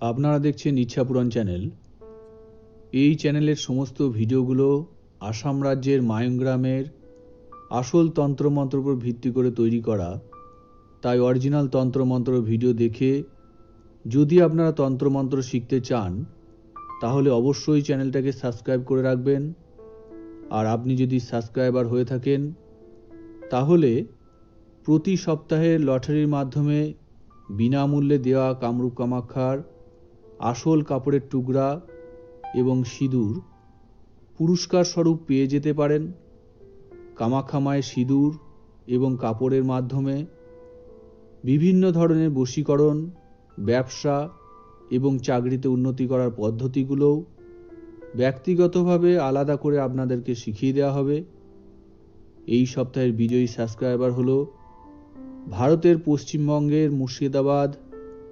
আপনারা দেখছেন ইচ্ছাপুরন চ্যানেল। এই চ্যানেলের সমস্ত ভিডিওগুলো আসাম রাজ্যের মায়ংগ্রামের আসল তন্ত্রমন্ত্র উপর ভিত্তি করে তৈরি করা। তাই অরিজিনাল তন্ত্রমন্ত্র ভিডিও দেখে যদি আপনারা তন্ত্রমন্ত্র শিখতে চান, তাহলে অবশ্যই চ্যানেলটাকে সাবস্ক্রাইব করে রাখবেন। আর আপনি যদি সাবস্ক্রাইবার হয়ে থাকেন, তাহলে প্রতি সপ্তাহে লটারির মাধ্যমে বিনামূল্যে দেওয়া কামরূপ কামাক্ষার আসল কাপড়ের টুকরা এবং সিঁদুর পুরস্কার স্বরূপ পেয়ে যেতে পারেন কামাখ্যা মায়ের সিঁদুর এবং কাপড়ের মাধ্যমে। বিভিন্ন ধরনের বশীকরণ, ব্যবসা এবং চাকরিতে উন্নতি করার পদ্ধতিগুলোও ব্যক্তিগতভাবে আলাদা করে আপনাদেরকে শিখিয়ে দেওয়া হবে। এই সপ্তাহের বিজয়ী সাবস্ক্রাইবার হলো ভারতের পশ্চিমবঙ্গের মুর্শিদাবাদ,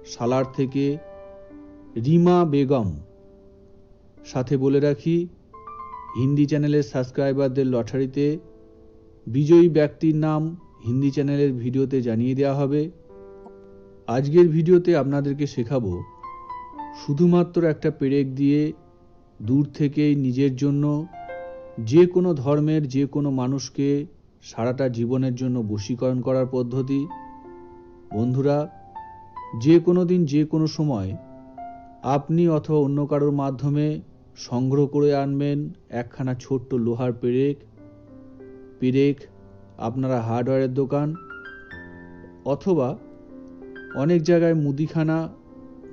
সালার থেকে রিমা বেগম। সাথে বলে রাখি, হিন্দি চ্যানেলের সাবস্ক্রাইবারদের লটারিতে বিজয়ী ব্যক্তির নাম হিন্দি চ্যানেলের ভিডিওতে জানিয়ে দেওয়া হবে। আজকের ভিডিওতে আপনাদেরকে শেখাবো, শুধুমাত্র একটা পেরেক দিয়ে দূর থেকেই নিজের জন্য যে কোনো ধর্মের, যে কোনো মানুষকে সারাটা জীবনের জন্য বশীকরণ করার পদ্ধতি। বন্ধুরা, যে কোনো দিন, যে কোনো সময় আপনি অথবা অন্য কারোর মাধ্যমে সংগ্রহ করে আনবেন একখানা ছোট্ট লোহার পেরেক। পেরেক আপনারা হার্ডওয়্যারের দোকান অথবা অনেক জায়গায় মুদিখানা,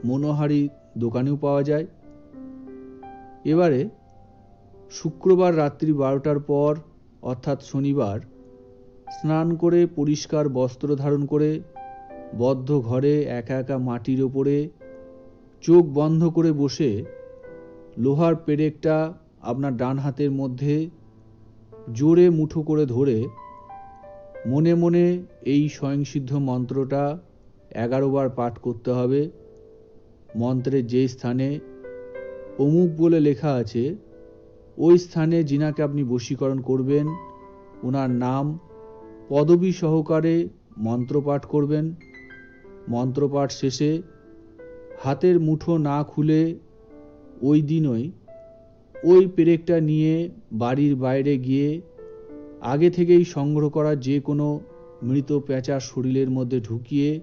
মনোহারি দোকানেও পাওয়া যায়। এবারে শুক্রবার রাত্রি বারোটার পর, অর্থাৎ শনিবার, স্নান করে পরিষ্কার বস্ত্র ধারণ করে বদ্ধ ঘরে একা একা মাটির ওপরে চোখ বন্ধ করে বসে লোহার পেরেকটা আপনার ডান হাতের মধ্যে জোরে মুঠো করে ধরে মনে মনে এই স্বয়ংসিদ্ধ মন্ত্রটা এগারো বার পাঠ করতে হবে। মন্ত্রের যে স্থানে অমুক বলে লেখা আছে, ওই স্থানে যিনাকে আপনি বশীকরণ করবেন, ওনার নাম পদবী সহকারে মন্ত্রপাঠ করবেন। মন্ত্রপাঠ শেষে হাতের মুঠো না খুলে ওই দিনই ওই পেরেকটা নিয়ে বাড়ির বাইরে গিয়ে আগে থেকেই সংগ্রহ করা যে কোনো মৃত পেঁচার শরীরের মধ্যে ঢুকিয়ে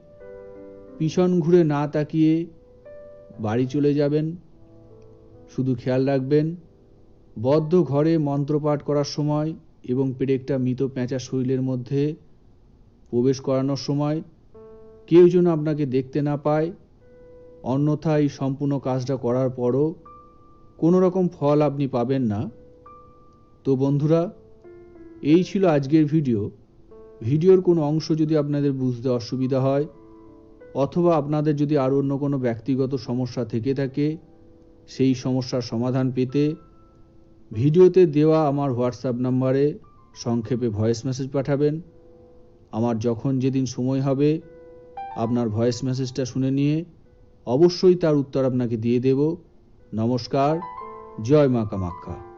পিছন ঘুরে না তাকিয়ে বাড়ি চলে যাবেন। শুধু খেয়াল রাখবেন, বদ্ধ ঘরে মন্ত্রপাঠ করার সময় এবং পেরেকটা মৃত পেঁচা শরীরের মধ্যে প্রবেশ করানোর সময় কেউ যেন আপনাকে দেখতে না পায়। অন্যথা এই সম্পূর্ণ কাজটা করার পরও কোনো রকম ফল আপনি পাবেন না। তো বন্ধুরা, এই ছিল আজকের ভিডিও। ভিডিওর কোনো অংশ যদি আপনাদের বুঝতে অসুবিধা হয়, অথবা আপনাদের যদি আরও অন্য কোনো ব্যক্তিগত সমস্যা থেকে থাকে, সেই সমস্যার সমাধান পেতে ভিডিওতে দেওয়া আমার হোয়াটসঅ্যাপ নাম্বারে সংক্ষেপে ভয়েস মেসেজ পাঠাবেন। আমার যখন যেদিন সময় হবে, আপনার ভয়েস মেসেজটা শুনে নিয়ে অবশ্যই তার উত্তর আপনাকে দিয়ে দেব। নমস্কার জয় মা কামাখ্যা